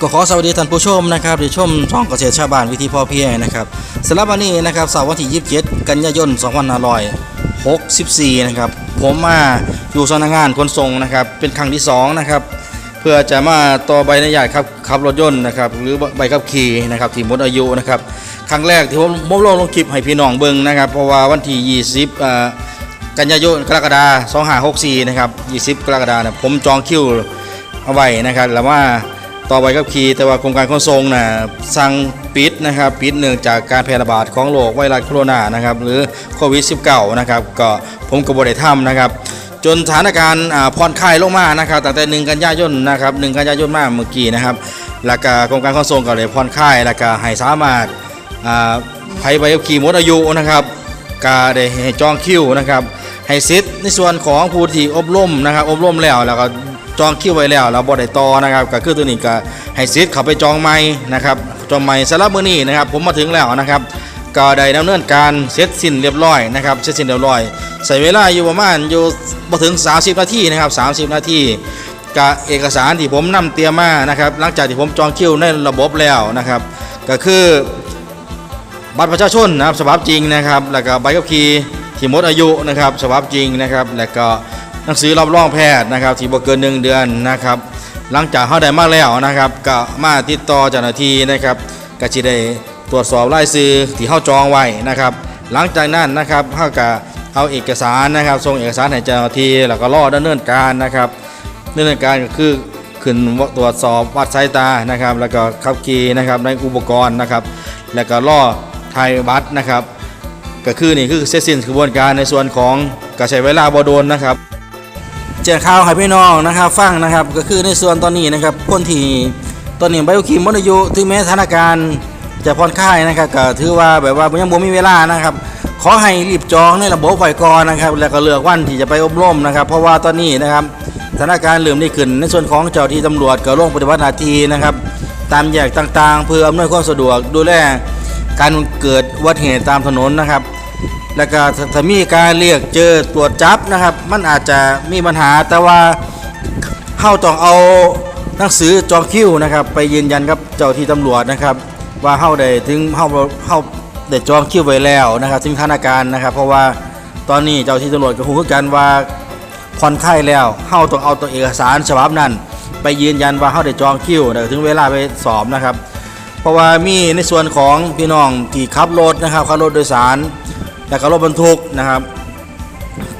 ก็ขอสวัสดีท่านผู้ชมนะครับที่ชมช่องเกษตรชาวบ้านวิธีพ่อเพียงนะครับสำหรับวันนี้นะครับเสาร์วันที่ 27 กันยายน2564 นะครับ ผมมาอยู่สำนักงานขนส่งนะครับ เป็นครั้งที่ 2 นะครับ เพื่อจะมาต่อใบอนุญาตขับขับรถยนต์นะครับ หรือใบขับขี่นะครับที่หมดอายุนะครับ ครั้งแรกที่ผมมลงลงคลิปให้พี่น้องเบิ่งนะครับ เพราะว่าวันที่ 20 กันยายนกรกฎาคม2564 นะครับ 20 กรกฎาคมผมจองคิวเอาไว้นะครับแล้วว่า ต่อไปกับคีแต่ว่ากรมการขนส่งนะสั่งปิดนะครับปิดเนื่องจากการแพร่ระบาดของโรคไวรัสโคโรนานะครับหรือโควิด -19 นะครับก็ผมก็บ่ได้ทำนะครับจนสถานการณ์ผ่อนคลายลงมานะครับตั้งแต่หนึ่งกันยายนนะครับหนึ่งกันยายนมาเมื่อกี้นะครับแล้วก็กรมการขนส่งก็เลยผ่อนคลายแล้วก็ให้สามารถอ่าไผใบขับขี่หมดอายุนะครับก็ได้ให้จองคิวนะครับให้สิทธิ์ในส่วนของผู้ที่อบรมนะครับอบรมแล้วแล้วก็ จองคิวไว้แล้วแล้วบ่ได้ต่อนะครับก็คือตัวนี้ก็ให้สิทเข้าไปจองใหม่นะครับจองใหม่สำหรับมือนี้นะครับ ผมมาถึงแล้วนะครับก็ได้ดำเนินการเสร็จสิ้นเรียบร้อยนะครับเสร็จสิ้นเรียบร้อย ใส่เวลาอยู่ประมาณอยู่บ่ถึง 30 นาทีนะครับ30 นาทีกับเอกสารที่ผมนำเตรียมมานะครับ หลังจากที่ผมจองคิวในระบบแล้วนะครับ ก็คือบัตรประชาชนนะครับฉบับจริงนะครับ แล้วก็ใบขับขี่ที่หมดอายุนะครับฉบับจริงนะครับ แล้วก็ หนังสือรับรองแพทย์นะครับที่บ่เกินหนึ่งเดือนนะครับ หลังจากเข้าได้มาแล้วนะครับก็มาติดต่อเจ้าหน้าที่นะครับก็จะได้ตรวจสอบรายชื่อที่เข้าจองไว้นะครับ หลังจากนั้นนะครับเขาก็เอาเอกสารนะครับส่งเอกสารให้เจ้าหน้าที่แล้วก็รอดำเนินการนะครับดำเนินการก็คือขึ้นตรวจสอบวัดสายตานะครับ แล้วก็ขับขี่นะครับในอุปกรณ์นะครับ แล้วก็ล่อไทยบัตรนะครับ ก็คือนี่คือเสร็จสิ้นกระบวนการในส่วนของกระใช้เวลาบโดนนะครับ แจ้งข่าวให้พี่น้องนะครับฟังนะครับก็คือในส่วนตอนนี้นะครับคนที่ตอนนี้ใบคิมมดอายุถึงแม้สถานการณ์จะผ่อนคลายนะครับก็ถือว่าแบบว่ายังบ่มีเวลานะครับ ขอให้รีบจองในระบบไฟก่อนนะครับ แล้วก็เลือกวันที่จะไปอบรมนะครับ เพราะว่าตอนนี้นะครับสถานการณ์เริ่มดีขึ้นในส่วนของเจ้าที่ตำรวจก็ลงปฏิบัติหน้าที่นะครับ ตามแยกต่างๆ เพื่ออำนวยความสะดวกดูแลการเกิดอุบัตเหตุตามถนนนะครับ แล้วก็ถ้ามีการเรียกเจอตรวจจับนะครับ มันอาจจะมีปัญหาแต่ว่าเข้าต้องเอาหนังสือจองคิวนะครับ ไปยืนยันกับเจ้าที่ตำรวจนะครับ ว่าเข้าได้ถึงเข้าเข้าได้จองคิวไว้แล้วนะครับถึงธนาการนะครับ เพราะว่าตอนนี้เจ้าที่ตำรวจก็คงคือกันว่าผ่อนคลายแล้วเข้าต้องเอาตัวเอกสารฉบับนั้น ไปยืนยันว่าเข้าได้จองคิวแล้วถึงเวลาไปสอบนะครับ เพราะว่ามีในส่วนของพี่น้องที่ขับรถนะครับขับรถโดยสาร และก็รถบรรทุกนะครับ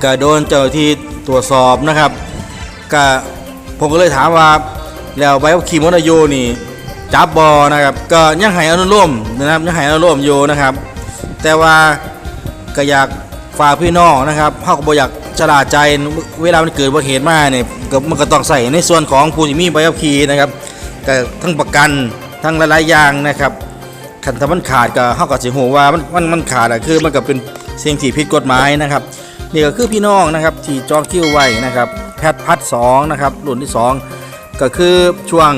ก็โดนเจ้าหน้าที่ตรวจสอบนะครับก็ผมก็เลยถามว่าแล้วใบขับขี่มอเตอร์ไซค์นี่จับบอนะครับ ก็ยังให้อนุโลมนะครับยังให้อนุโลมอยู่นะครับ แต่ว่าก็อยากฝากพี่น้องนะครับเฮาก็บอยากชราใจเวลามันเกิดอุบัติเหตุมาเนี่ยก็มันก็ต้องใส่ในส่วนของผู้ที่มีใบขับขี่นะครับก็ทั้งประกันทั้งหลายๆอย่างนะครับ คันถ้ามันขาดก็เฮาก็สิฮู้ว่ามันมันมันขาดอะคือมันก็เป็นสิ่งที่ผิดกฎหมายนะครับนี่ก็คือพี่น้องนะครับที่จองคิวไว้นะครับแพทพัด2นะครับรุ่นที่ 2 ก็คือช่วง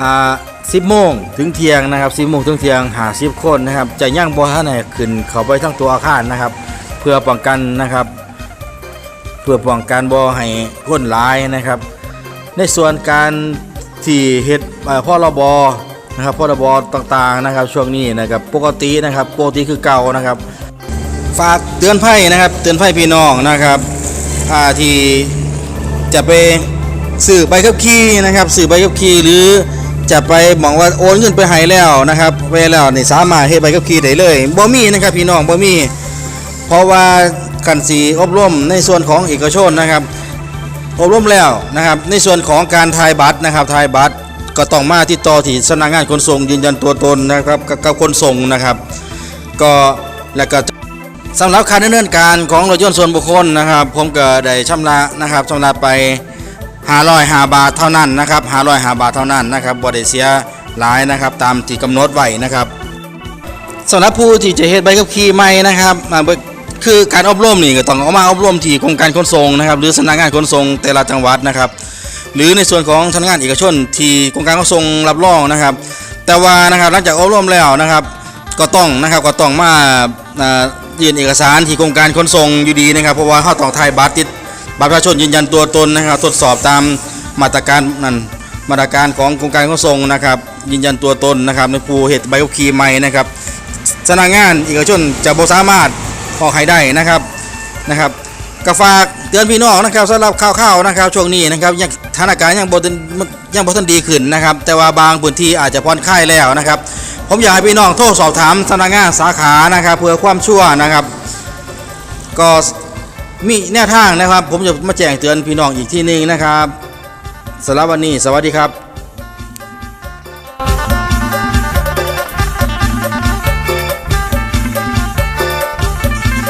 อ่า10โมงถึงเที่ยงนะครับ10โมงถึงเที่ยง50คนนะครับจะย่างบ่ทันให้ขึ้นเขาไปทั้งตัวอาคารนะครับ เพื่อป้องกันนะครับ เพื่อป้องกันบ่ให้คนหลายนะครับ ในส่วนการที่เฮ็ดเอ่อรบ นะครับพรบต่างๆนะครับช่วงนี้นะครับปกตินะครับปกติคือเก่านะครับ ฝากเตือนภัยนะครับเตือนภัยพี่น้องนะครับอาที่จะไปสื่อใบขับขี่นะครับสื่อใบขับขี่หรือจะไปบอกว่าโอนเงินไปให้แล้วนะครับไปแล้วนี่สามารถเฮ็ดใบขับขี่ได้เลยบ่มีนะครับพี่น้องบ่มี เพราะว่ากันสีอบรมในส่วนของเอกชนนะครับอบรมแล้วนะครับในส่วนของการทายบัตรนะครับทายบัตร ก็ต้องมาที่ต่อที่สำนักงานขนส่งยืนยันตัวตนนะครับกับกับขนส่งนะครับ ก็แล้วก็สำหรับการดำเนินการของรถยนต์ส่วนบุคคลนะครับ ผมก็ได้ชำระนะครับชำระไป505บาทเท่านั้นนะครับ505บาทเท่านั้นนะครับบ่ได้เสียหลายนะครับตามที่กำหนดไว้นะครับสำหรับผู้ที่จะเฮ็ดใบขับขี่ใหม่นะครับอ่าคือการอบรมนี่ก็ต้องเอามาอบรมที่กรมการขนส่งนะครับ หรือสำนักงานขนส่งแต่ละจังหวัดนะครับ หรือในส่วนของสำนักงานเอกชน ที่กรมการขนส่งรับรองนะครับ แต่ว่านะครับหลังจากอบรมแล้วนะครับ ก็ต้องนะครับก็ต้องมาอ่ายื่นเอกสารที่กรมการขนส่งอยู่ดีนะครับ เพราะว่าเขาต้องถ่ายบัตรติดบัตรประชาชนยืนยันตัวตนนะครับ ทดสอบตามมาตรการนั้นมาตรการของกรมการขนส่งนะครับ ยืนยันตัวตนนะครับ ในผู้เหตุใบขับขี่ใหม่นะครับสำนักงานเอกชนจะบ่สามารถออกให้ได้นะครับนะครับ ก็ฝากเตือนพี่น้องนะครับสำหรับข่าวๆนะครับช่วงนี้นะครับยังสถานการณ์ยังบนยังบ่ทันดีขึ้นนะครับ แต่ว่าบางพื้นที่อาจจะผ่อนคลายแล้วนะครับ ผมอยากให้พี่น้องโทรสอบถามสำนักงานสาขานะครับ เพื่อความชั่วนะครับ ก็มีแนวทางนะครับ ผมจะมาแจ้งเตือนพี่น้องอีกที่หนึ่งนะครับสำหรับวันนี้สวัสดีครับ